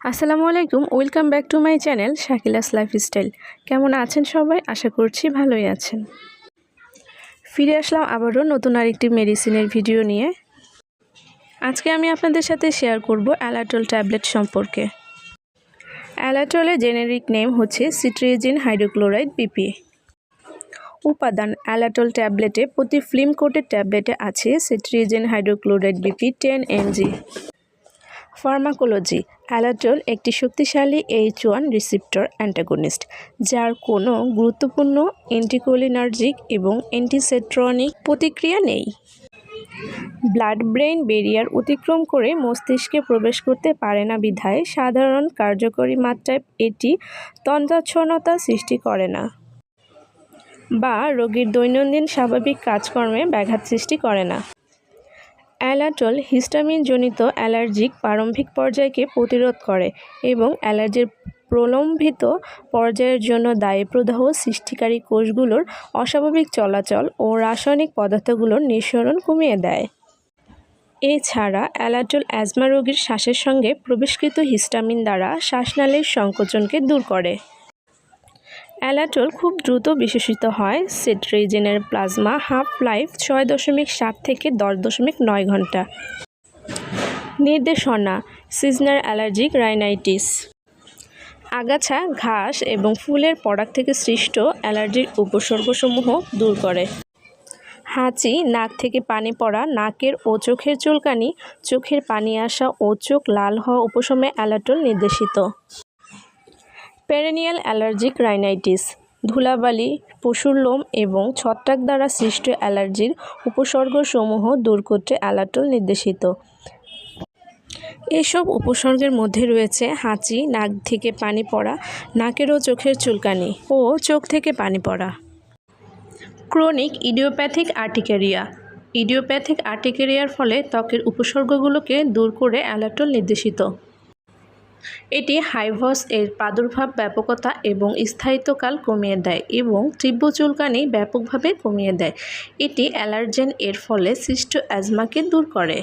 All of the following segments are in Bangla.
আসসালামু আলাইকুম, welcome back to my channel Shakila's lifestyle. কেমন আছেন সবাই? আশা করছি ভালোই আছেন। ফিরে আসলাম আবারও নতুন আরেকটি মেডিসিনের ভিডিও নিয়ে। আজকে আমি আপনাদের সাথে শেয়ার করব অ্যালাটল ট্যাবলেট সম্পর্কে। অ্যালাটলের জেনেরিক নেম হচ্ছে সিট্রিজিন হাইড্রোক্লোরাইড বিপি উপাদান অ্যালাটল ট্যাবলেটে প্রতি ফিল্ম কোটের ট্যাবলেটে আছে cetirizine hydrochloride BP ten mg pharmacology Alatrol একটি শক্তিশালী এইচ ওয়ান রিসিপ্টর অ্যান্টাগনিস্ট, যার কোনো গুরুত্বপূর্ণ অ্যান্টিকোলিনার্জিক এবং অ্যান্টিসেট্রনিক প্রতিক্রিয়া নেই। ব্লাড ব্রেইন বেরিয়ার অতিক্রম করে মস্তিষ্কে প্রবেশ করতে পারে না বিধায় সাধারণ কার্যকরী মাত্রায় এটি তন্দ্রাচ্ছন্নতা সৃষ্টি করে না বা রোগীর দৈনন্দিন স্বাভাবিক কাজকর্মে ব্যাঘাত সৃষ্টি করে না। অ্যালাটল হিস্টামিনজনিত অ্যালার্জিক প্রারম্ভিক পর্যায়কে প্রতিরোধ করে এবং অ্যালার্জির প্রলম্বিত পর্যায়ের জন্য দায়ী প্রদাহ সৃষ্টিকারী কোষগুলোর অস্বাভাবিক চলাচল ও রাসায়নিক পদার্থগুলোর নিঃসরণ কমিয়ে দেয়। এছাড়া অ্যালাটল অ্যাজমা রোগীর শ্বাসের সঙ্গে প্রবেশকৃত হিস্টামিন দ্বারা শ্বাসনালীর সংকোচনকে দূর করে। অ্যালাটল খুব দ্রুত বিশেষিত হয়। সিট্রিজিনের প্লাজমা হাফ লাইফ ছয় দশমিক সাত থেকে দশ দশমিক নয় ঘণ্টা। নির্দেশনা, সিজনার অ্যালার্জিক রাইনাইটিস। আগাছা, ঘাস এবং ফুলের পরাগ থেকে সৃষ্ট অ্যালার্জির উপসর্গসমূহ দূর করে। হাঁচি, নাক থেকে পানি পড়া, নাকের ও চোখের চুলকানি, চোখের পানি আসা ও চোখ লাল হওয়া উপশমে অ্যালাটল নির্দেশিত। পেরেনিয়াল অ্যালার্জিক রাইনাইটিস, ধুলাবালি, পশুর লোম এবং ছত্রাক দ্বারা সৃষ্ট অ্যালার্জির উপসর্গসমূহ দূর করতে অ্যালাটল নির্দেশিত। এসব উপসর্গের মধ্যে রয়েছে হাঁচি, নাক থেকে পানি পড়া, নাকের ও চোখের চুলকানি ও চোখ থেকে পানি পড়া। Chronic idiopathic urticaria. ইডিওপ্যাথিক আর্টিকেরিয়ার ফলে ত্বকের উপসর্গগুলোকে দূর করে অ্যালাটল নির্দেশিত। এটি হাইভস এর প্রাদুর্ভাব, ব্যাপকতা এবং স্থায়িত্বকাল কমিয়ে দেয় এবং তীব্র চুলকানি ব্যাপকভাবে কমিয়ে দেয়। এটি অ্যালার্জেন এর ফলে সৃষ্ট অ্যাজমাকে দূর করে।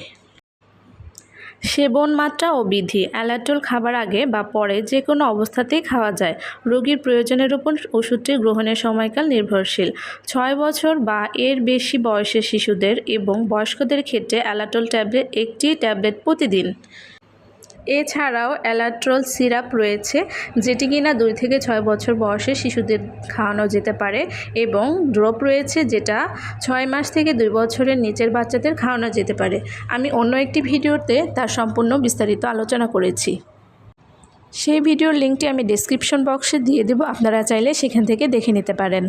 সেবন মাত্রা ও বিধি অ্যালাটল খাবার আগে বা পরে যে কোনো অবস্থাতেই খাওয়া যায়। রোগীর প্রয়োজনের উপর ওষুধটি গ্রহণের সময়কাল নির্ভরশীল। ছয় বছর বা এর বেশি বয়সের শিশুদের এবং বয়স্কদের ক্ষেত্রে অ্যালাটল ট্যাবলেট একটি ট্যাবলেট প্রতিদিন। এছাড়াও অ্যালাট্রল সিরাপ রয়েছে, যেটি কিনা দুই থেকে ছয় বছর বয়সে শিশুদের খাওয়ানো যেতে পারে এবং ড্রপ রয়েছে যেটা ছয় মাস থেকে দুই বছরের নিচের বাচ্চাদের খাওয়ানো যেতে পারে। আমি অন্য একটি ভিডিওতে তার সম্পূর্ণ বিস্তারিত আলোচনা করেছি। সেই ভিডিওর লিঙ্কটি আমি ডিসক্রিপশন বক্সে দিয়ে দেবো, আপনারা চাইলে সেখান থেকে দেখে নিতে পারেন।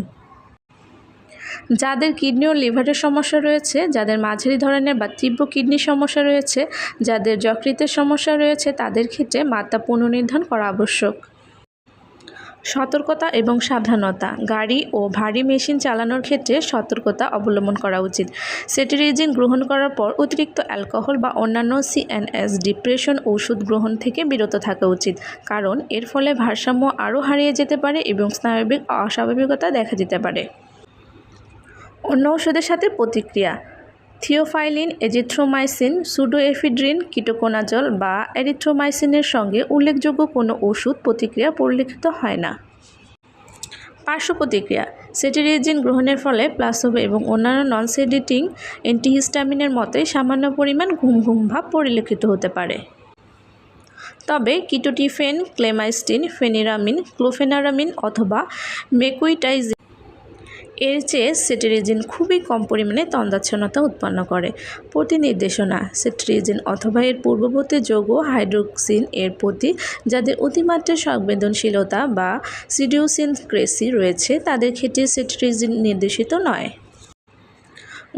যাদের কিডনি ও লিভারের সমস্যা রয়েছে, যাদের মাঝারি ধরনের বা তীব্র কিডনির সমস্যা রয়েছে, যাদের যকৃতের সমস্যা রয়েছে, তাদের ক্ষেত্রে মাত্রা পুনর্নির্ধারণ করা আবশ্যক। সতর্কতা এবং সাবধানতা। গাড়ি ও ভারী মেশিন চালানোর ক্ষেত্রে সতর্কতা অবলম্বন করা উচিত। সেটেরিজিন গ্রহণ করার পর অতিরিক্ত অ্যালকোহল বা অন্যান্য সিএনএস ডিপ্রেশন ওষুধ গ্রহণ থেকে বিরত থাকা উচিত। কারণ এর ফলে ভারসাম্য আরও হারিয়ে যেতে পারে এবং স্নায়বিক অস্বাভাবিকতা দেখা দিতে পারে। অন্য ওষুধের সাথে প্রতিক্রিয়া। থিওফাইলিন, এজিথ্রোমাইসিন, সুডোএফিড্রিন, কিটোকোনাজল বা এরিথ্রোমাইসিনের সঙ্গে উল্লেখযোগ্য কোনো ওষুধ প্রতিক্রিয়া পরিলক্ষিত হয় না। পার্শ্ব প্রতিক্রিয়া, সেটেরিজিন গ্রহণের ফলে প্লাসোভো এবং অন্যান্য নন সেডিটিং অ্যান্টিহিস্টামিনের মতে সামান্য পরিমাণ ঘুম ঘুম ভাব পরিলক্ষিত হতে পারে। তবে কিটোটিফেন, ক্লেমাইস্টিন, ফেনিরামিন, ক্লোফেনারামিন অথবা মেকুইটাইজিন এর চেয়ে সেটেরিজিন খুবই কম পরিমাণে তন্দাচ্ছন্নতা উৎপন্ন করে। প্রতি নির্দেশনা, সেটেরিজিন অথবা এর পূর্ববর্তী যৌগ হাইড্রোক্সিন এর প্রতি যাদের অতিমাত্রা সংবেদনশীলতা বা সিডিউসিন ক্রেসি রয়েছে, তাদের ক্ষেত্রে সেটেরিজিন নির্দেশিত নয়।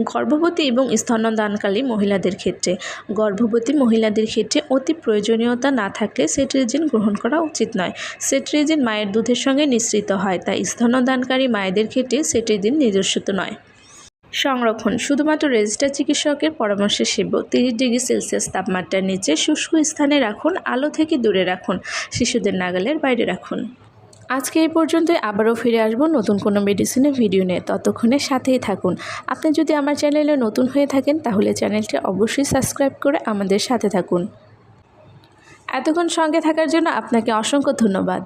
গর্ভবতী এবং স্তন্যদানকালী মহিলাদের ক্ষেত্রে। গর্ভবতী মহিলাদের ক্ষেত্রে অতি প্রয়োজনীয়তা না থাকলে সেট্রিজিন গ্রহণ করা উচিত নয়। সেট্রিজিন মায়ের দুধের সঙ্গে নিঃসৃত হয়, তাই স্তন্যদানকারী মায়েদের ক্ষেত্রে সেট্রিজিন নিজস্বিত নয়। সংরক্ষণ, শুধুমাত্র রেজিস্টার চিকিৎসকের পরামর্শে সেব তিরিশ ডিগ্রি সেলসিয়াস তাপমাত্রার নিচে শুষ্ক স্থানে রাখুন, আলো থেকে দূরে রাখুন, শিশুদের নাগালের বাইরে রাখুন। আজকে এই পর্যন্তই, আবারও ফিরে আসব নতুন কোনো মেডিসিনের ভিডিও নিয়ে। ততক্ষণে সাথেই থাকুন। আপনি যদি আমার চ্যানেলে নতুন হয়ে থাকেন, তাহলে চ্যানেলটি অবশ্যই সাবস্ক্রাইব করে আমাদের সাথে থাকুন। এতক্ষণ সঙ্গে থাকার জন্য আপনাকে অসংখ্য ধন্যবাদ।